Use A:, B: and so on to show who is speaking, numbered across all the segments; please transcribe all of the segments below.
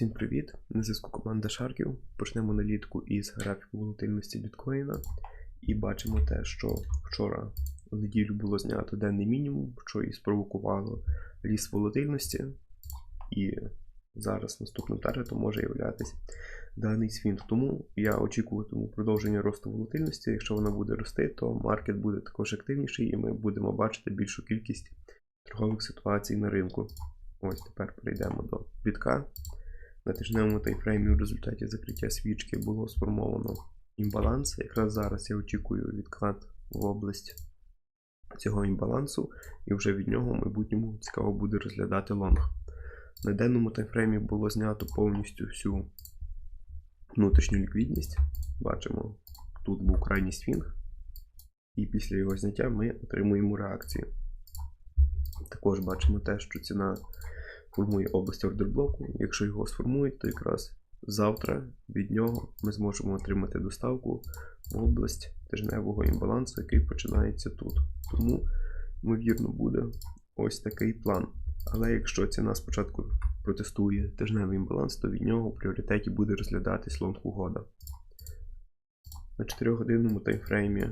A: Всім привіт! На зв'язку команда Шарків. Почнемо аналітику із графіку волатильності біткоїна. І бачимо те, що вчора в неділю було знято денний мінімум, що і спровокувало ріст волатильності. І зараз наступним таргетом може являтися даний свінг. Тому я очікуватиму продовження росту волатильності. Якщо вона буде рости, то маркет буде також активніший, і ми будемо бачити більшу кількість торгових ситуацій на ринку. Ось тепер перейдемо до бітка. На тижневому таймфреймі в результаті закриття свічки було сформовано імбаланс. Якраз зараз я очікую відклад в область цього імбалансу, і вже від нього в майбутньому цікаво буде розглядати лонг. На денному таймфреймі було знято повністю всю внутрішню ліквідність. Бачимо, тут був крайній свінг, і після його зняття ми отримуємо реакцію. Також бачимо те, що ціна формує область ордерблоку. Якщо його сформують, то якраз завтра від нього ми зможемо отримати доставку в область тижневого імбалансу, який починається тут. Тому, ймовірно, буде ось такий план. Але якщо ціна спочатку протестує тижневий імбаланс, то від нього в пріоритеті буде розглядатись лонг угода. На 4-годинному таймфреймі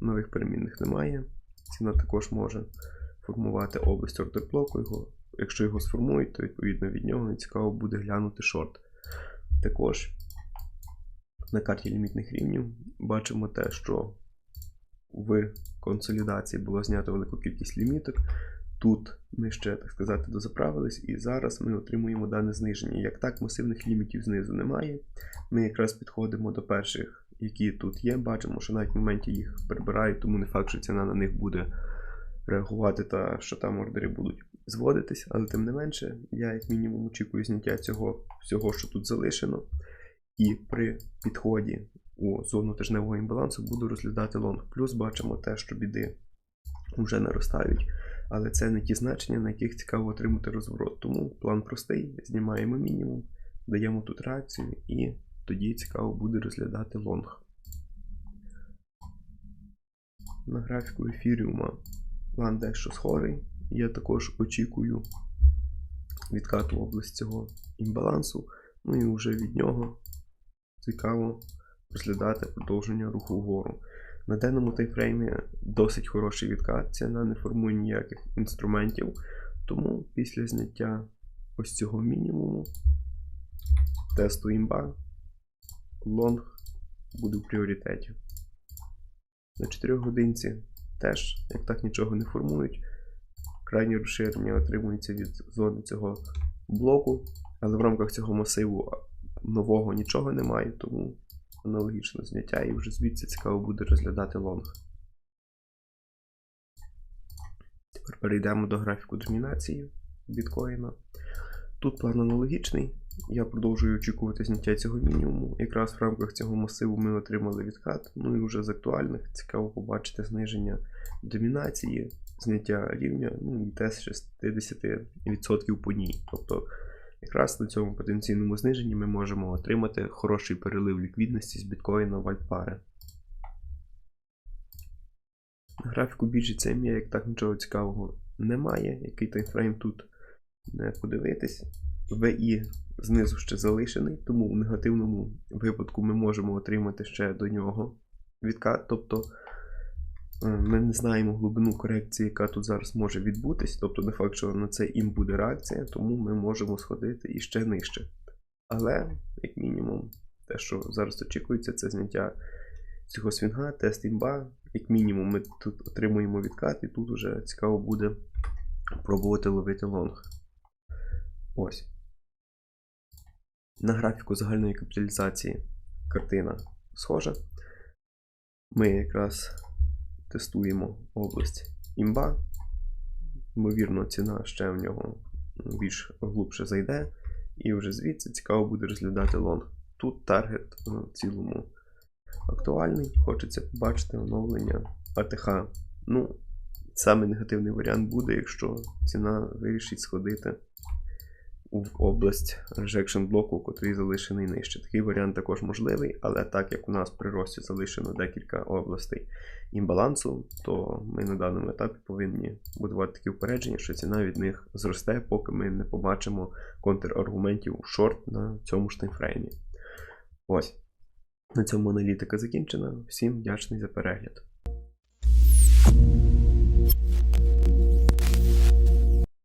A: нових перемінних немає. Ціна також може формувати область ордерблоку. Його Якщо його сформують, то відповідно від нього цікаво буде глянути шорт. Також на карті лімітних рівнів бачимо те, що в консолідації було знято велику кількість ліміток. Тут ми ще, так сказати, дозаправились, і зараз ми отримуємо дане зниження. Як так, масивних лімітів знизу немає. Ми якраз підходимо до перших, які тут є. Бачимо, що навіть в моменті їх прибирають, тому не факт, що ціна на них буде реагувати та що там ордери будуть зводитись, але тим не менше, я, як мінімум, очікую зняття цього всього, що тут залишено. І при підході у зону тижневого імбалансу буду розглядати лонг. Плюс бачимо те, що біди вже наростають, але це не ті значення, на яких цікаво отримати розворот. Тому план простий: знімаємо мінімум, даємо тут реакцію, і тоді цікаво буде розглядати лонг. На графіку ефіріума план дещо схожий. Я також очікую відкату область цього імбалансу. Ну і вже від нього цікаво розглядати продовження руху вгору. На денному таймфреймі досить хороший відкат, ціна не формує ніяких інструментів, тому після зняття ось цього мінімуму тесту імба лонг буде в пріоритеті. На 4 годинці теж, як так нічого не формують, крайнє розширення отримується від зони цього блоку, але в рамках цього масиву нового нічого немає, тому аналогічно зняття і вже звідси цікаво буде розглядати лонг. Тепер перейдемо до графіку домінації біткоїна. Тут план аналогічний. Я продовжую очікувати зняття цього мінімуму. Якраз в рамках цього масиву ми отримали відкат. Ну і вже з актуальних цікаво побачити зниження домінації, зняття рівня, ну і тест 60% по ній. Тобто, якраз на цьому потенційному зниженні ми можемо отримати хороший перелив ліквідності з біткоїна в альтпари. На графіку біржі CME, як так нічого цікавого немає. Який таймфрейм тут не подивитись. VI знизу ще залишений, тому в негативному випадку ми можемо отримати ще до нього відкат. Тобто е, ми не знаємо глибину корекції, яка тут зараз може відбутись. Тобто, не факт, що на це їм буде реакція, тому ми можемо сходити і ще нижче. Але, як мінімум, те, що зараз очікується, це зняття цього свінга, тест імба. Як мінімум, ми тут отримуємо відкат, і тут вже цікаво буде пробувати ловити лонг. Ось. На графіку загальної капіталізації картина схожа. Ми якраз тестуємо область імба. Ймовірно, ціна ще в нього більш глубше зайде. І вже звідси цікаво буде розглядати лонг. Тут таргет в цілому актуальний. Хочеться побачити оновлення АТХ. Ну, саме негативний варіант буде, якщо ціна вирішить сходити в область rejection блоку, котрий залишений нижче. Такий варіант також можливий, але так як у нас при рості залишено декілька областей імбалансу, то ми на даному етапі повинні будувати такі впередження, що ціна від них зросте, поки ми не побачимо контраргументів шорт на цьому ж таймфреймі. Ось. На цьому аналітика закінчена. Всім вдячний за перегляд.